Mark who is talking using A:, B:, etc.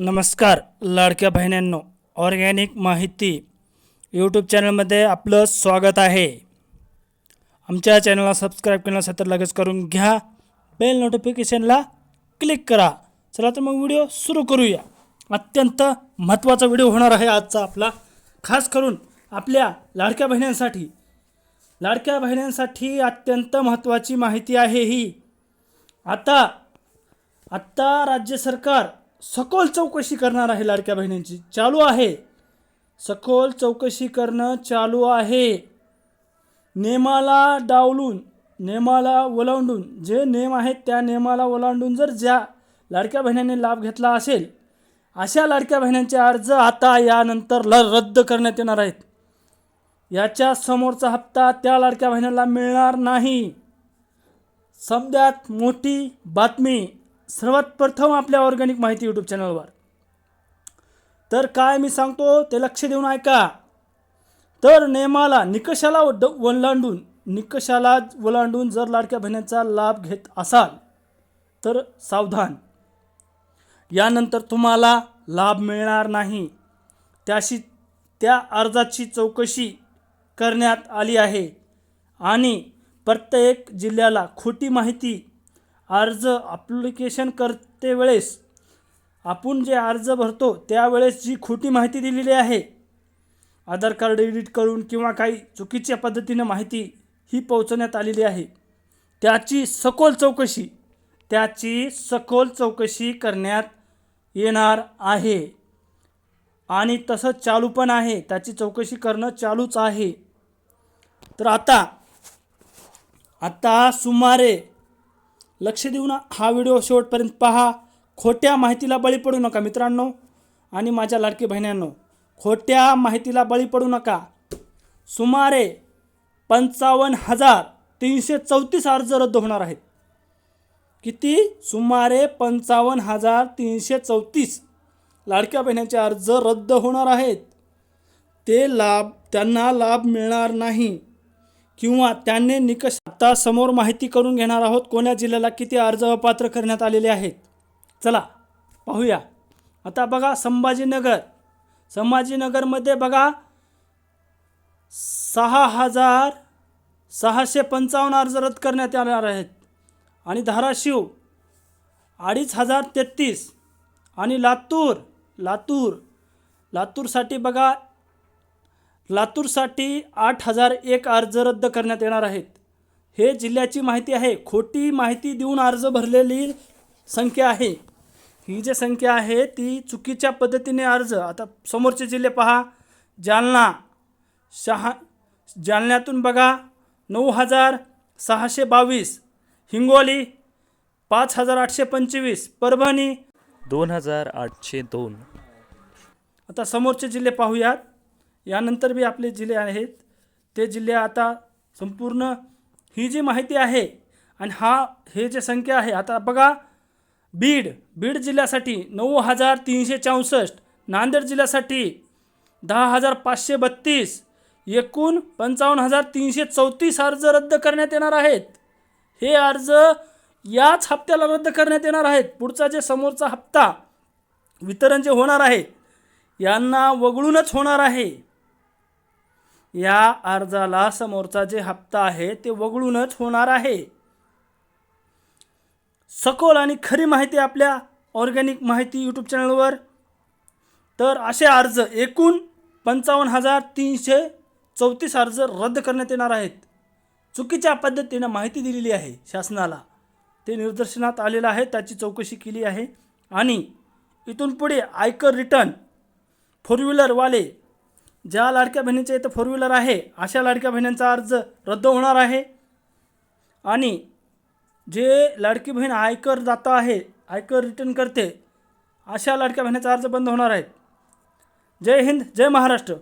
A: नमस्कार लाडक्या बहिण्यांनो ऑर्गॅनिक माहिती यूट्यूब चॅनलमध्ये आपलं स्वागत आहे. आमच्या चॅनलला सबस्क्राईब केल्यानंतर तर लगेच करून घ्या. बेल नोटिफिकेशनला क्लिक करा. चला तर मग व्हिडिओ सुरू करूया. अत्यंत महत्त्वाचा व्हिडिओ होणार आहे आजचा आपला. खास करून आपल्या लाडक्या बहिण्यांसाठी लाडक्या बहिण्यांसाठी अत्यंत महत्त्वाची माहिती आहे ही. आता आत्ता राज्य सरकार सखोल चौकशी करणार आहे लाडक्या बहिणींची. चालू आहे. सखोल चौकशी करणं चालू आहे. नेमाला डावलून नेमाला ओलांडून जे नेम आहेत त्या नेमाला ओलांडून जर ज्या लाडक्या बहिणींनी लाभ घेतला असेल अशा लाडक्या बहिण्यांचे अर्ज आता यानंतर ल रद्द करण्यात येणार आहेत. याच्या समोरचा हप्ता त्या लाडक्या बहिणीला मिळणार नाही. समद्यात मोठी बातमी. सर्वात प्रथम आपल्या ऑर्गॅनिक माहिती यूट्यूब चॅनलवर. तर काय मी सांगतो ते लक्ष देऊन ऐका. तर नेमाला निकषाला ड निकषाला ओलांडून जर लाडक्या बहिणींचा लाभ घेत असाल तर सावधान. यानंतर तुम्हाला लाभ मिळणार नाही. त्याशी त्या अर्जाची चौकशी करण्यात आली आहे. आणि प्रत्येक जिल्ह्याला खोटी माहिती अर्ज ॲप्लिकेशन करते वेळेस आपण जे अर्ज भरतो त्यावेळेस जी खोटी माहिती दिलेली आहे आधार कार्ड एडिट करून किंवा काही चुकीच्या पद्धतीनं माहिती ही पोहोचवण्यात आलेली आहे त्याची सखोल चौकशी त्याची सखोल चौकशी करण्यात येणार आहे. आणि तसं चालू पण आहे त्याची चौकशी करणं चालूच आहे. तर आता आता सुमारे लक्ष देऊन हा व्हिडिओ शेवटपर्यंत पहा. खोट्या माहितीला बळी पडू नका मित्रांनो. आणि माझ्या लाडकी बहिण्यांनो खोट्या माहितीला बळी पडू नका. सुमारे पंचावन्न हजार तीनशे चौतीस अर्ज रद्द होणार आहेत. किती? सुमारे पंचावन्न हजार तीनशे चौतीस लाडक्या बहिण्याचे अर्ज रद्द होणार आहेत. ते लाभ त्यांना लाभ मिळणार नाही. किंवा त्यांनी निकष आता समोर माहिती करून घेणार आहोत कोण्या जिल्ह्याला किती अर्ज अपात्र करण्यात आलेले आहेत. चला पाहूया. आता बघा संभाजीनगर. संभाजीनगरमध्ये बघा सहा हजार सहाशे पंचावन्न अर्ज रद्द करण्यात येणार आहेत. आणि धाराशिव अडीच हजार तेहतीस. आणि लातूर लातूर. लातूरसाठी बघा लातूरसाठी आठ हजार एक अर्ज रद्द करण्यात येणार आहेत. हे जिल्ह्याची माहिती आहे. खोटी माहिती देऊन अर्ज भरलेली संख्या आहे. ही जी संख्या आहे ती चुकीच्या पद्धतीने अर्ज आता समोरचे जिल्हे पहा. जालना शहा जालन्यातून बघा नऊ हजार सहाशे बावीस. हिंगोली पाच हजार आठशे पंचवीस. परभणी
B: दोन हजार आठशे दोन.
A: आता समोरचे जिल्हे पाहूयात. यानंतर बी आपले जिल्हे आहेत. ते जिल्हे आता संपूर्ण ही जी माहिती आहे आणि हा हे जे संख्या आहे आता बघा बीड बीड जिल्ह्यासाठी नऊ हजार तीनशे चौसष्ट नांदेड जिल्ह्यासाठी दहा हजार पाचशे बत्तीस एकूण पंचावन्न हजार तीनशे चौतीस अर्ज रद्द करण्यात येणार आहेत. हे अर्ज याच हप्त्याला रद्द करण्यात येणार आहेत. पुढचा जे समोरचा हप्ता वितरण जे होणार आहे यांना वगळूनच होणार आहे. या अर्जाला समोरचा जे हप्ता आहे ते वगळूनच होणार आहे. सखोल आणि खरी माहिती आपल्या ऑर्गॅनिक माहिती यूट्यूब चॅनलवर. तर असे अर्ज एकूण पंचावन्न हजार तीनशे चौतीस अर्ज रद्द करण्यात येणार आहेत. चुकीच्या पद्धतीनं माहिती दिलेली आहे शासनाला. ते निदर्शनात आलेलं आहे त्याची चौकशी केली आहे. आणि इथून पुढे आयकर रिटर्न फोर व्हीलरवाले ज्या लाडक्या बहिणीच्या इथं फोर व्हीलर आहे अशा लाडक्या बहिणींचा अर्ज रद्द होणार आहे. आणि जे लाडकी बहीण आयकर दाता आहे आयकर रिटर्न करते अशा लाडक्या बहिणीचा अर्ज बंद होणार आहेत जय हिंद जय महाराष्ट्र.